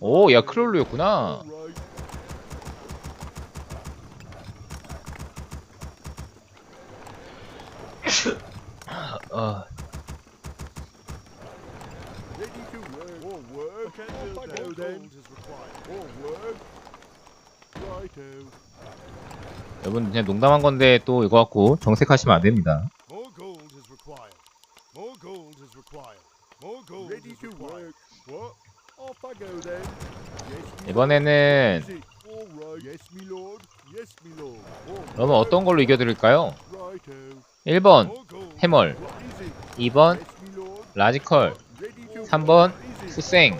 오, 야 right. 어. 여러분 그냥 농담한 건데 또 이거 갖고 정색하시면 안 됩니다. More gold is required. More gold is required. More gold Ready to 이번에는 그러면 어떤 걸로 이겨드릴까요? 1번 해멀 2번 라지컬 3번 후생.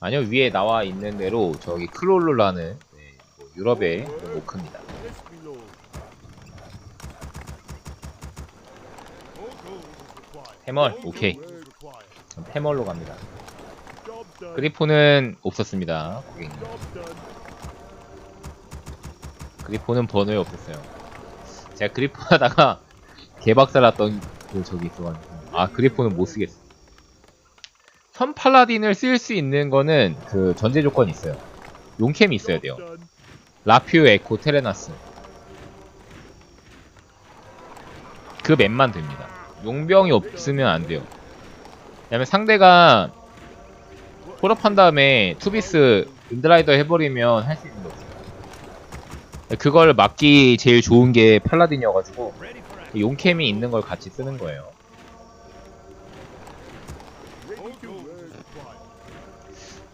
아니요 위에 나와 있는 대로 저기 크롤로라는 네, 뭐 유럽의 모크입니다. 해멀 오케이. 패멀로 갑니다. Job done. 그리폰은 없었습니다. 고객님. 그리폰은 번호에 없었어요. 제가 그리폰 하다가 개박살 났던 그 저기 있어가지고 아 그리폰은 못 쓰겠어. 선 팔라딘을 쓸 수 있는 거는 그 전제 조건이 있어요. 용캠이 있어야 돼요. 라퓨 에코 테레나스 그 맵만 됩니다 용병이 없으면 안 돼요 왜냐면 상대가 폴업한 다음에 투비스 인드라이더 해버리면 할 수 있는 거죠 그걸 막기 제일 좋은 게 팔라딘이어가지고 용캠이 있는 걸 같이 쓰는 거예요.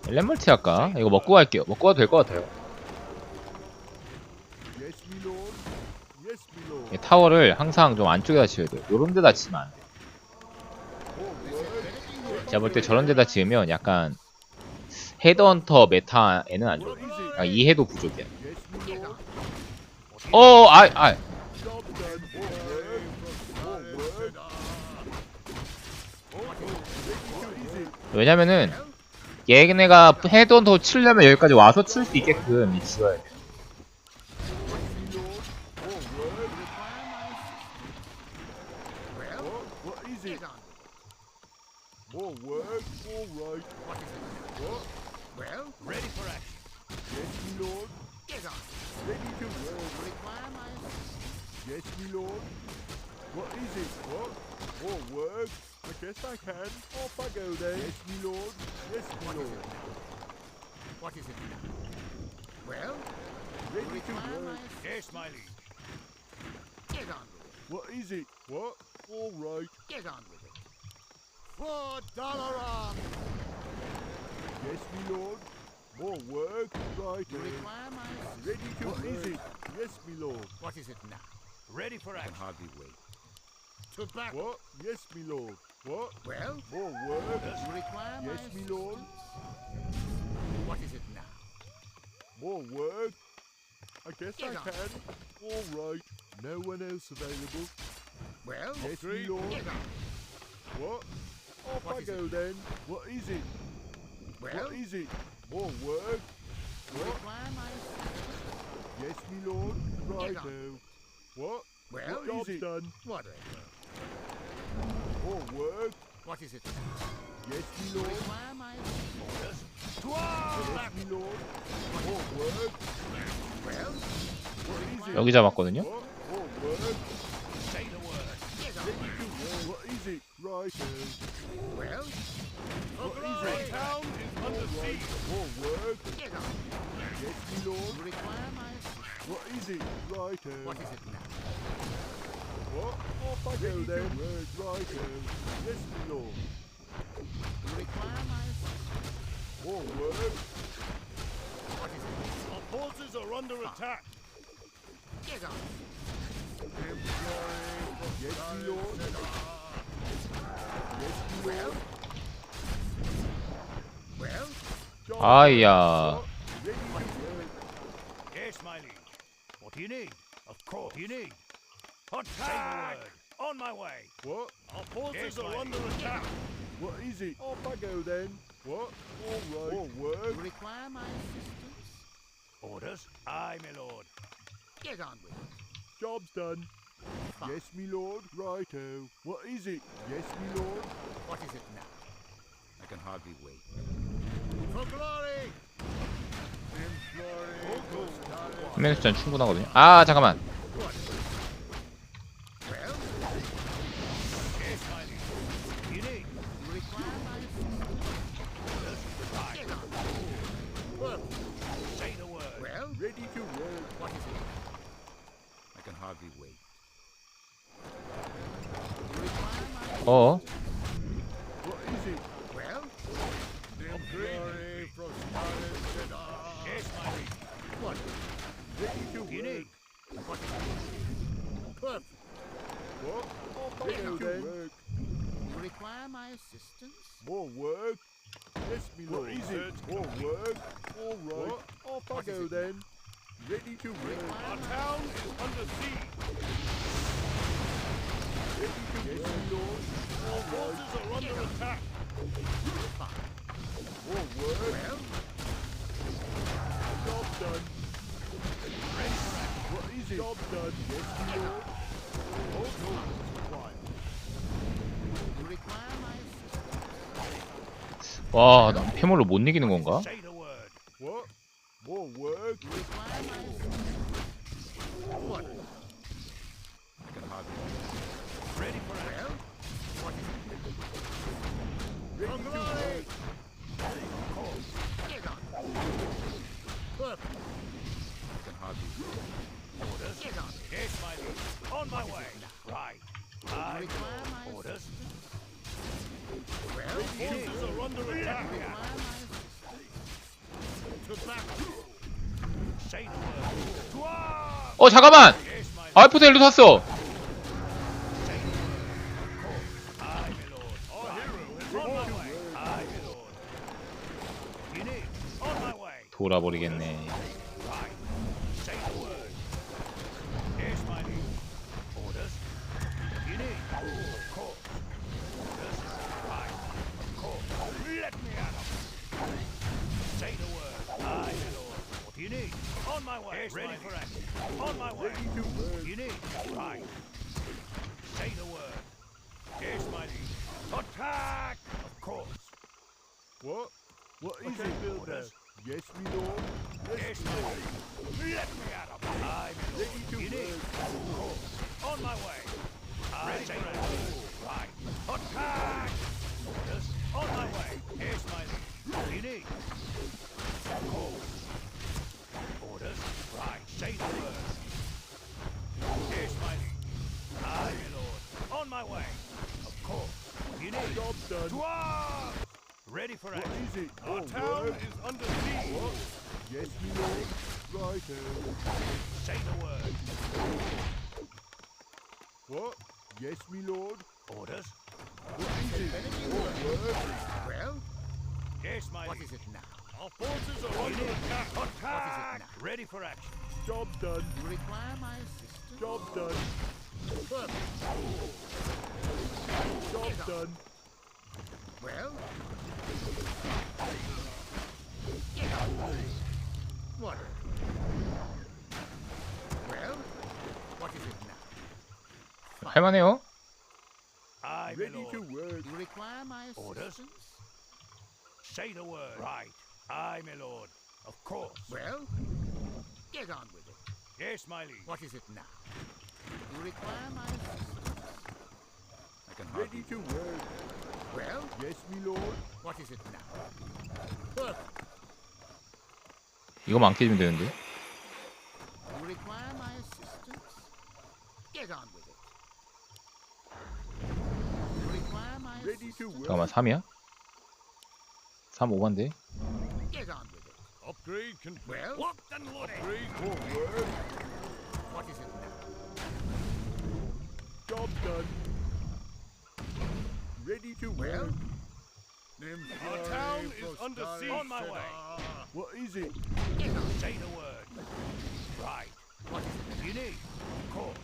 엘렌멀티 할까? 이거 먹고 갈게요 먹고 가도 될 것 같아요 타워를 항상 좀 안쪽에다 지어야 돼요 요런 데다 치면 안 돼요 More work. 제가 볼 때 저런 데다 지으면 약간 헤드헌터 메타에는 안 좋아요. 아. Yes, my lord. 어, 아, 아? 왜냐면은 얘네가 헤드헌터 치려면 여기까지 와서 칠 수 있게끔 지어야 돼 work. All right. What is it? What? Well, ready for action. Yes, my lord. Get on. Ready to work. Require my Yes, my lord. What is it? What? More work? I guess I can. Off I go then. Yes, my lord. Yes, my lord. What is it? Well, ready to work. Yes, my liege. Get on with it. What is it? What? All right. Get on with it. For Dalaran. Yes, my lord. More work. Right. You require my ready to What is it? Yes, my lord. What is it now? Ready for action. I Can hardly wait. To back. What? Yes, my lord. What? Well, more work. You require yes, my lord. What is it now? More work. I guess I can. All right. No one else available. Well, yes, my lord. What? Off I go then. What is it? what is it? More work? What? Yes, my lord. Righto. What? Well, what is it? done. Whatever. More work? What is it? Yes, my lord. Orders. Yes, my lord. More work? Well, what is it? 여기 잡았거든요. What? More work? Say the word. Ready to work. What is it? Righto. Well, what is it? town is under siege. More work. Yes, my lord. Require my What is it? Righto. What is it now? What? Off I go then. Word righto. Yes, my lord. Require my More work. What is it? Our forces are under attack. Get on. Yes, my lord. Yes, my lord. Hiya. Yes, my liege. What do you need? Of course. What do you need? Attack! On my way. What? Our forces yes, are under attack. What is it? Off I go then. What? All right. All work. You require my assistance? Orders? Aye, my lord. Get on with it. Job's done. Yes, me lord. Righto. What is it? Yes, me lord. What is it now? hardly wait. For glory! In glory, for starry- 화면 숫자는 충분하거든요. 아 잠깐만. Well, Yes, my liege. What do you need? Require my assistance. Right. well, Say the word. well, ready to work. What is it? I can hardly wait. Require my 어 What is it? Well, in glory, for starry and ah. Yes, my liege. What? Ready to What do you work. need? What is it? Perfect. What? Ready to work. require my assistance. More work? Yes, me lord. What is it? More work? All right. Off I What is go it then. Ready to work. Our town is under siege. Ready to yes, work. me lord. All right. 와, 나 패물로 못 이기는 건가? 어 잠깐만! 아이포트 일로 샀어. 돌아버리겠네. My way. Yes, Ready for action. On my way. Ready to work. you need? Right. Say the word. Yes, my liege. Attack! Of course. What? What is Okay, it, builder? Yes, me lord. Yes, my liege. Let me at 'em. Aye, my lord. Ready to you need. work. Of course. On my way. Ready for action. Done. To! Ready for action. is it? Our More town work? is under siege. What? Yes, me lord. Righto. Eh? Say the word. What? Yes, me lord. Orders. What is it? More work? Well, Yes, my What liege. it now? Our forces are under attack. Attack! What is it now? Ready for action. job done. Require my assistance. Job done. Perfect. Job done. Well? What? Well? What is it now? 할만해요? Aye, my Ready to lord. work. Require my Orders? assistance. Say the word. Right. Aye, my lord. Of course. Well? Get on with it. Yes, my liege. What is it now? Require my assistance. I can Ready to work. Well? Yes, me lord. What is it now? 이거만 안 깨지면 되는데. Require my assistance. Get on with it. Require my Ready to assistance. work. 잠깐만 3이야? 3 오반데? Get on with it. Upgrade complete. Well? Locked and loaded. Upgrade more work. What is it now? Job done. Ready to work. Our town is under siege. On my way. Ah. What is it? Get. Say the word. Right. What is it? You need. Of course.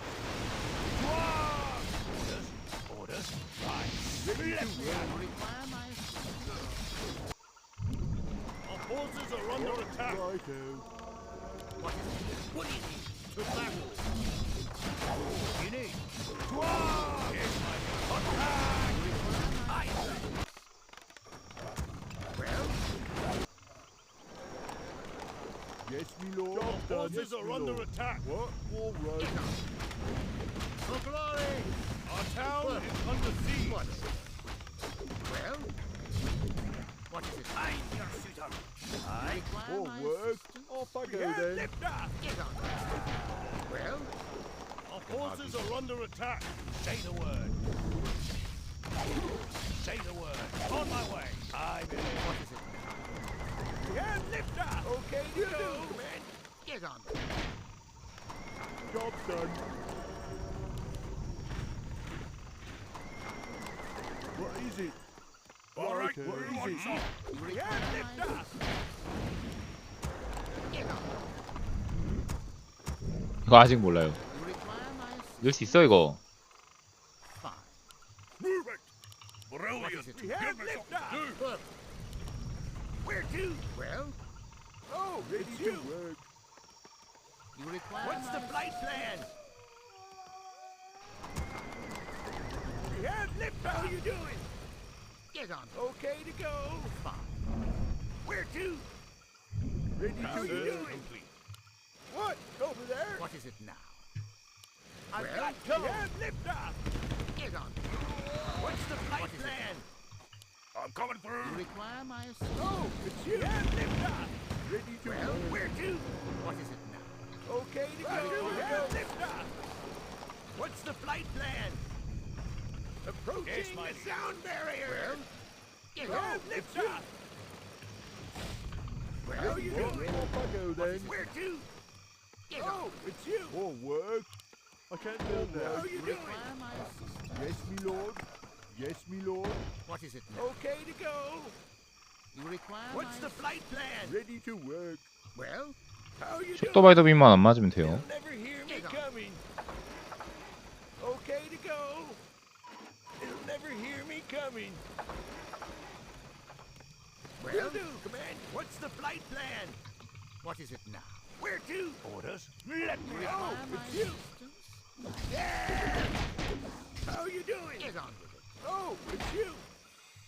To! Orders. Orders. Right. Ready Let to me work. Require my assistance. Our forces are under attack. Righto. What is it? What do you need? To battle. You need. To arms! Yes, my lord. Attack! Yes, me lord. Our forces Yes, are under lord. attack. What? All right. For glory! Our town is under siege. What? Well? What is it? I'm your shooter. You require All work. Off I go then. Get. Well? Our forces are under attack. Say the word. 그거 아직 몰라요. 넣을 수 있어 이거. What? Brilliant. is it? Yeah, lifter. Perfect. Where to? Well? Ready it's to you. work. You require What's my the flight plan? Yeah, lifter. How you doing? Get on. Okay to go. Fine. Where to? Ready How to you work. doing? What? Over there? What is it now? I've Well, got cover. Yeah, lifter. Get on. What's the flight What is it? plan? I'm coming You through. require my assistance? Oh, it's you. Yeah, lifter. Ready to Well, work. Where to? What is it now? Okay to go. Yeah, lifter. What's the flight plan? Approaching my the sound barrier. Well? Get Yeah, on. lifter. Well? How you Well, doing? off I go then. Where to? Get on. Oh, it's you. More work. I can't build How now. you You doing? require my assistance? Yes, me lord. Yes, me lord. What is it now? Okay to go. You require What's my the flight plan? Ready to work. Well? How you 속도 doing? 발도비만 안 맞으면 돼요. You'll never hear me coming. Okay to go. You'll never hear me coming. Will Well? do, command. What's the flight plan? What is it now? Where to? Orders. Let me require go. It's you. assistance? Yeah. How you doing? Get on with it. Oh, it's you.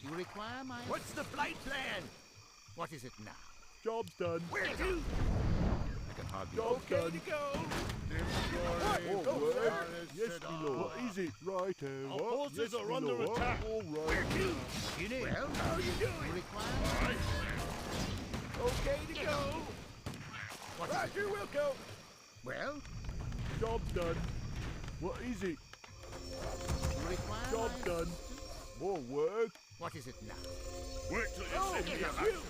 You require my What's the flight plan? What is it now? Job's done. Where to? I can hardly Job's Okay done. to go. More Go work. there. Yes, me lord. What is it? Righto. Our What? forces yes, are under lord. attack. All Where to? You need. Well? How you You doing? require my Okay to go. What is it? Roger, we'll go. Well? Job's done. What is it? You require my done. More work. What is it now? Wait till you Oh, see get me. up. You.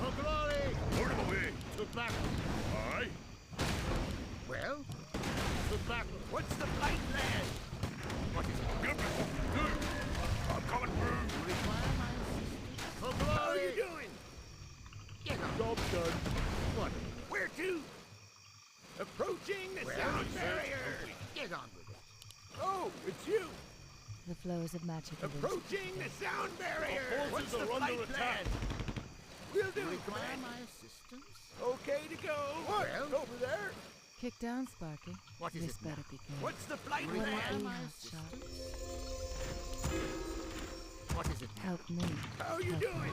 For glory! Him away. To battle! Aye. Well? To battle! What's the flight plan? What is it? Get me. I'm coming through. You require my assistance? For How are you doing? Get on! Job's done. What? Where to? Approaching the Well, sound barrier. Get on with it! Oh, it's you. The flows of magic elude. Approaching the sound barrier. Our What's forces the are flight under plan? We'll do, it, require my assistance? Okay to go. What? Well? Over there? Kick down, Sparky. What is this it now? better be good. What's the flight You Well, plan? I- my hot assistance? What is it now? Help me. How are you Help doing?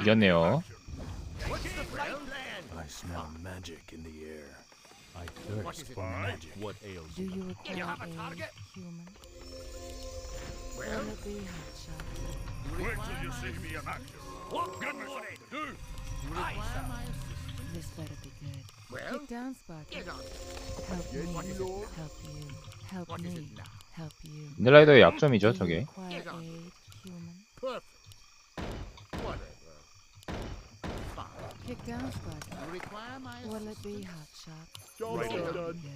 이겼네요. I smell magic in the air. I thirst for magic. What ails you? Do you require you have a target? human? Well, wait till you see me in action. What good would it do? Why am I This better be good. Well, Kick down spot. Get on. Help me. Help you. Help me. Help you. 닐라이더의 약점이죠, 저게. Perfect. Kick down. You require my Will it be hotshot? Job's Right done. good? The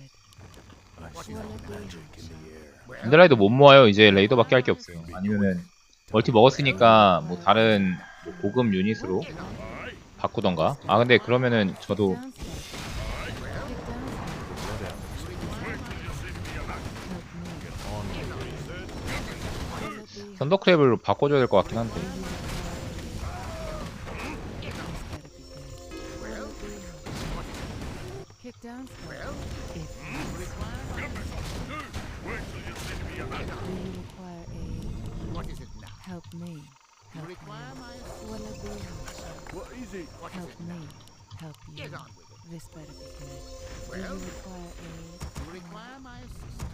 air. 인들라이더 못 모아요. 이제 레이더밖에 할 게 없어요. 아니면은 멀티 먹었으니까 뭐 다른 뭐 고급 유닛으로 바꾸던가. 아 근데 그러면은 저도. Help me. Will it be 썬더크랩을 바꿔줘야 될 것 같긴 한데. This better be good. Do Well, you require aid? you require my assistance.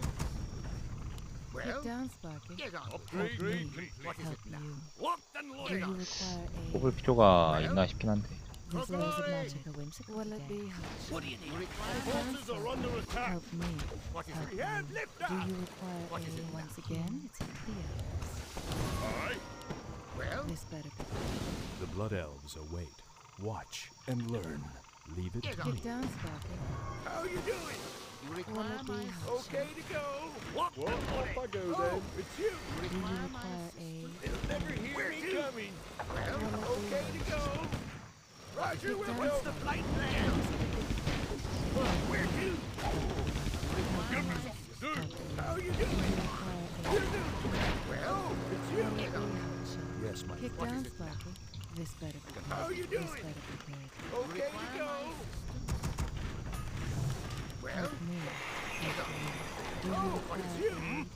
Well, Kick down, Sparky. get on with it. Help me. What is Help it now? you. Locked and Do loaded. you require aid? 뽑을 필요가 있나 싶긴 한데. This For is a glory. magic, a whimsical Will it be help? What do you You need? require Kick down, Forces are Sparky. under attack. Help me. what is Help it? you. Hand lift Do up. you require What is aid it now? once again? It's a clear. Aye. Well, This better be The Blood Elves await. Watch and learn. Leave it Get to me. Kick down, Sparky. How you doing? you require my assistance. Okay to go. Locked Well, and off I loaded. go Oh, then. it's you. You Do you require my require assistance. aid? They'll never hear me coming. Well, Will Okay to go. Roger, Kick we're the flight plan? Where to? Help Give me me. something to do. How you doing? You aid? do. well, It's you. it be help, Sean? Yes, my Kick What down, is it? Sparky. This better be good. How you This doing? better be good. Okay to go. well, Help me. Help oh, you. Do you Oh, what is you? human?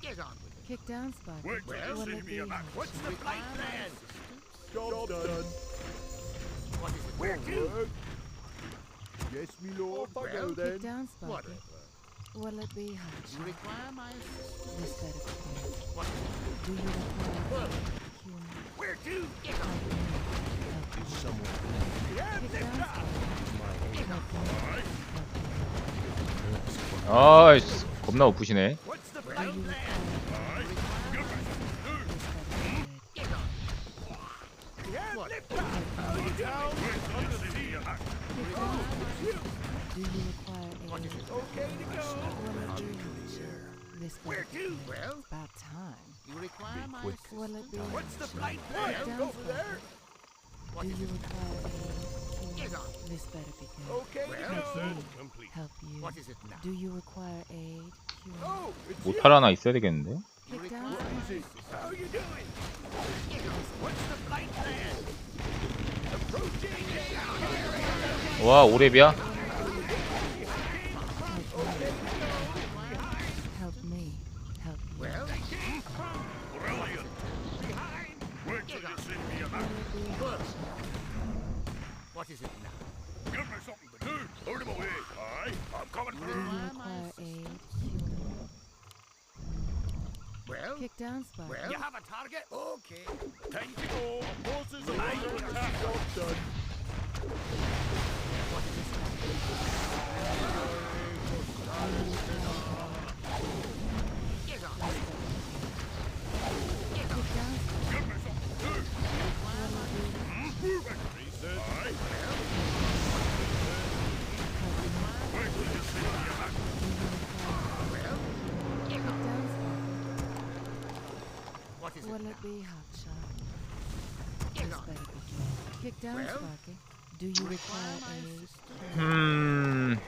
get on with it. Kick down, Sparky. Wait till you Will see it me be about what's the flight plan? Job done. What is it? Where to? Yes, me lord. Off I go then. Kick down, Sparky. Whatever. Will it be help? You require my assistance. This better be good. What is? Do you require aid, human? Where to? Is someone 아이 겁나 오프시네 What's the plan? Do you require any... Okay to go. Where to? Well, about time. You require my quick. Will it be What's the flight plan? Over there. What Do is you it? require aid? Get on. This better be good. Okay Well. Complete. Help you. What is it now? Do you require aid? Oh. 모탈 하나 있어야 되겠는데? Require down, my Easy. assistance. How you doing? Get. What's the flight plan? Approaching. 와 오랩이야? What is it Will it be hot shot? This better be. Kick down, Well, Sparky. Do you Require require my aid? assistance.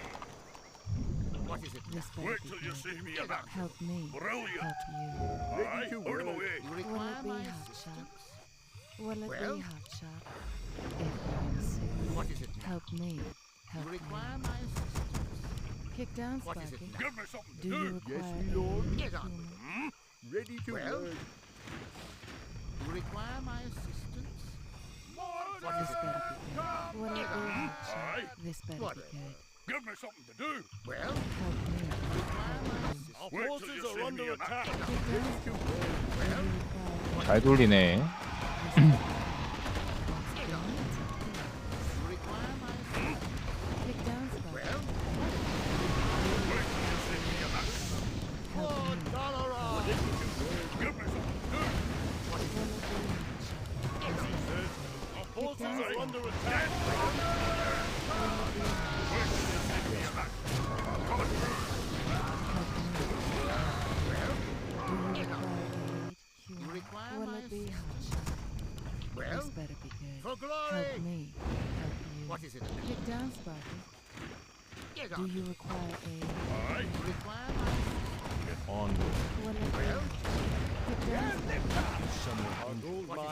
What is it? This better Wait till you see me about. Help me. Brilliant. Help you. Ready Aye. to Out of my way. You Will it be my Will it Well, be hot shot? If I'm What is it now? help me. You require me. my assistance. Kick down, What is it Sparky. Give me something to Do you require Yes, me lord. Get on. human? Ready to Well, work. Require my assistance? This better be good. Whatever you want, this better be good. Give me something to do. Well, help me. Our forces are under attack. 잘 돌리네.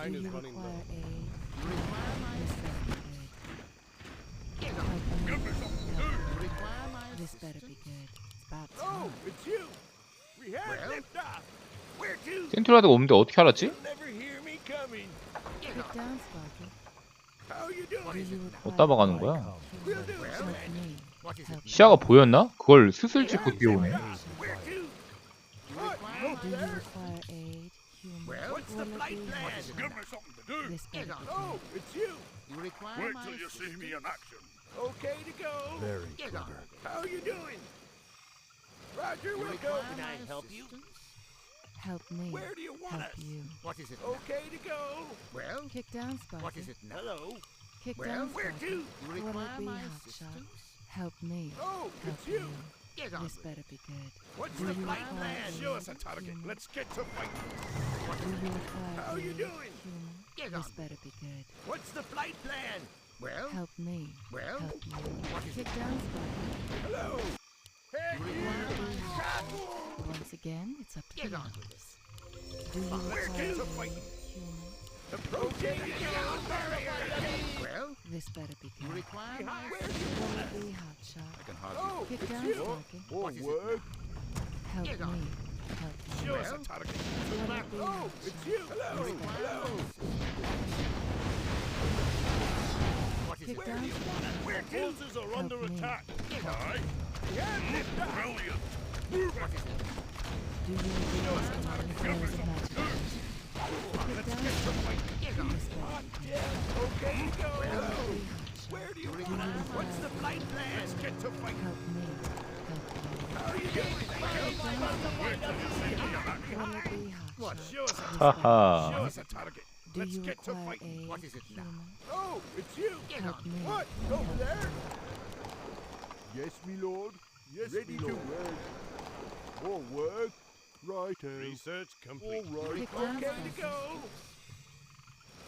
Mine is running low. This better be good. Get Help on. me. Help You require my you. This better be good. It's about Oh, time. it's you. We have Well? liftoff. Where to? 센트라드가 오는데 어떻게 알았지? You'll never hear me coming. Get down, Sparky. How you doing? 어디다 박아는 거야? We'll do, it? 시야가 보였나? 그걸 스슬 찍고 뛰어오네. What's the flight plan? helpful? Give me something to do. This Get better on. Oh, good. it's you. You require Wait till you see me in action. Okay to go. Very Get on. clever. How you doing? Roger, we'll go. require Can I help you? Help me. Where do you want Help us? you. What is it now? Okay to go. Well, Kick down, Sparky. what is it now? Hello. Kick Well, down, Where Sparky. to? You Will it require be my hotshot? assistance? Help me. Oh, Help it's you. Get on. This better be good. What's Do the you flight require plan? aid, Show us a target. human? Let's get to fighting. Do you require How you doing? human? Get This better be good. What's the flight plan? Well, Help me. well, Help you. what is Kick it? down, Sparky. Hello. Hey, You you. require my Once again, it's up to Get you. on with this. Do you Where require the barrier. Well, This better be good. require do you Will want it us? be? I can hardly. Oh, it's down, you. Sparky. More What work. Help Get me. Help you. Us a Well? target. Will it be Oh, it's you. Hello. You require Hello. assistance. What is Kick it? down. Where forces are under attack. Get on. Yeah, brilliant. What is it? Do you require of magic? Kick down, Sparky. Get on. This better. Okay, go. Will Hello. it be hotshot? Where do you You want us? What's the flight plan? Let's get to fighting. Help me. Help you. How are you doing? Will it be What? Show us a target. 하하. Show us a target. Do Let's get to fighting. What is it now? Oh, it's you. Get on. What? Over there? Yes, me lord. Yes, Ready me to work. More work. Right Research All right. Okay to go.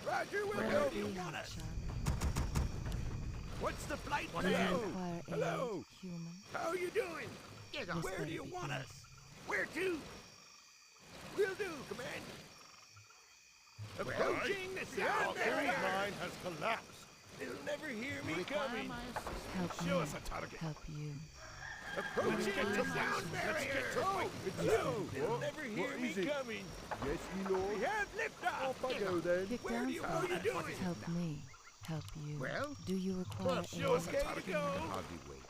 Roger, Will where it do you want us? What's the flight What Do is you it? plan? require aid, Hello. human? How are you doing? Get on. Where do you want good. us? Where to? We'll do, command. Approaching the sound barrier. mine has collapsed. They'll never hear me require coming. Help Show me. us a target. Help you. Approaching the sound barrier. Oh, it's you. They'll never hear me it? coming. Yes, me We have liftoff. Off I go then. Kick Where down, do you Sparky. want you doing? Help me. Help you. Well? Do you require Well, show us a aid? target. Hardly wait.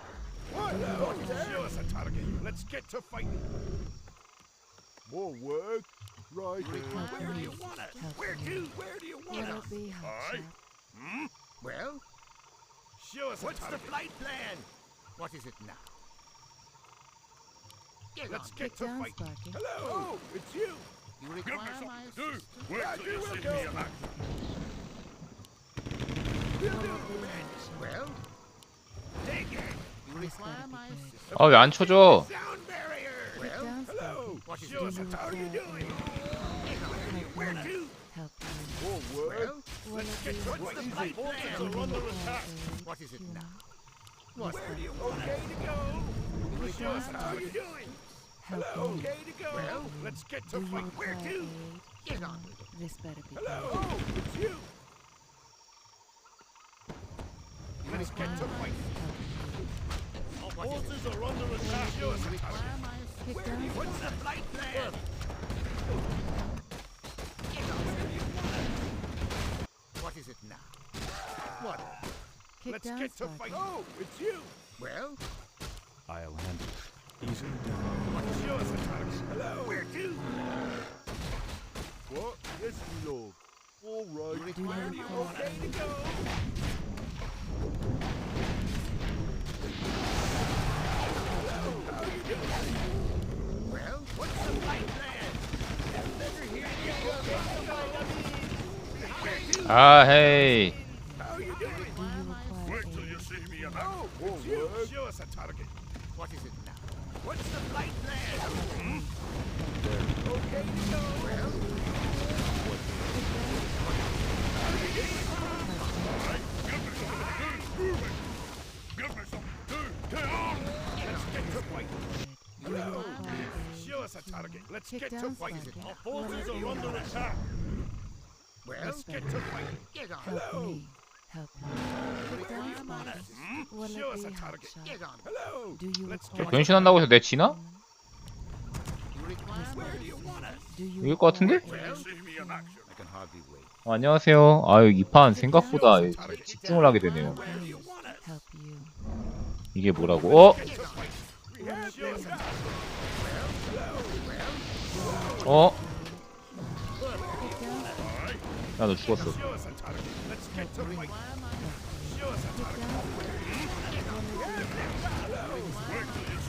What? What's that? Show us a target. Let's get to fighting. More work. Right Help Where do you want us? Where me. to? Where do you want Will us? it be hotshot? Hmm? Well, Show us What's the flight plan? what is it now? Get Let's on. get to Sounds fighting. like it. Hello, oh, it's you. You require Give me my something to do. assistance? Wait till you see me in action. Probably not. Well, take it. You It's require gotta be my good. assistance? 아 왜 안 쳐줘? Sound barrier. It Well, sounds like hello. What is Show us how you doing. Where to? it. Help me. Forward. Well, Will it be What's the easy. fight plan? We're under attack. what is it now? Where do you want okay to go? You require Show us how you doing. Help Hello. me. Okay to go. Well, let's get to fight. Where to? Get on. human? This better be Hello. Oh, it's you. You Let's get to fight. Help you. What is it? are under attack. Show You a require target. my assistance. Kick Where do you? What's the Sparky. flight plan? Get on. Where do you want us? What is it now? What? Kick Let's get to fight. Oh, it's you. Well, I'll handle it. Easily done. Show ah, us a target. Hello. Where to? What? Yes. All right. you to go. How you doing? Well, What's the flight plan? You. Go. 아헤 What's the flight plan? Hmm? Okay to go. Well, what? Get to fight. No. A target. Let's get to fight. Our forces are under attack. Well, let's get to fight. Get on. Help me. Help me. Show it us be a a target. hot Get shot? on. Hello. Do you Let's require get 변신한다고 해서 내 지나? 이길 것 같은데? require See me in action. I can hardly wait. 어, 안녕하세요. 아유 이 판 생각보다 집중을 하게 되네요. me help you? 이게 뭐라고? 어? 어? 야 너 죽었어. Show us a target. Let's get to fighting. Show us a kick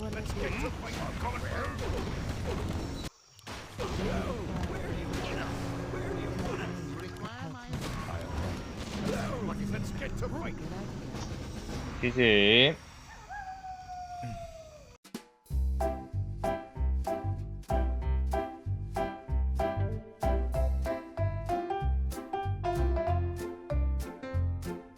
Let's get to. I'm coming through. You require my assistance. Let's get to fight. good idea? 지지.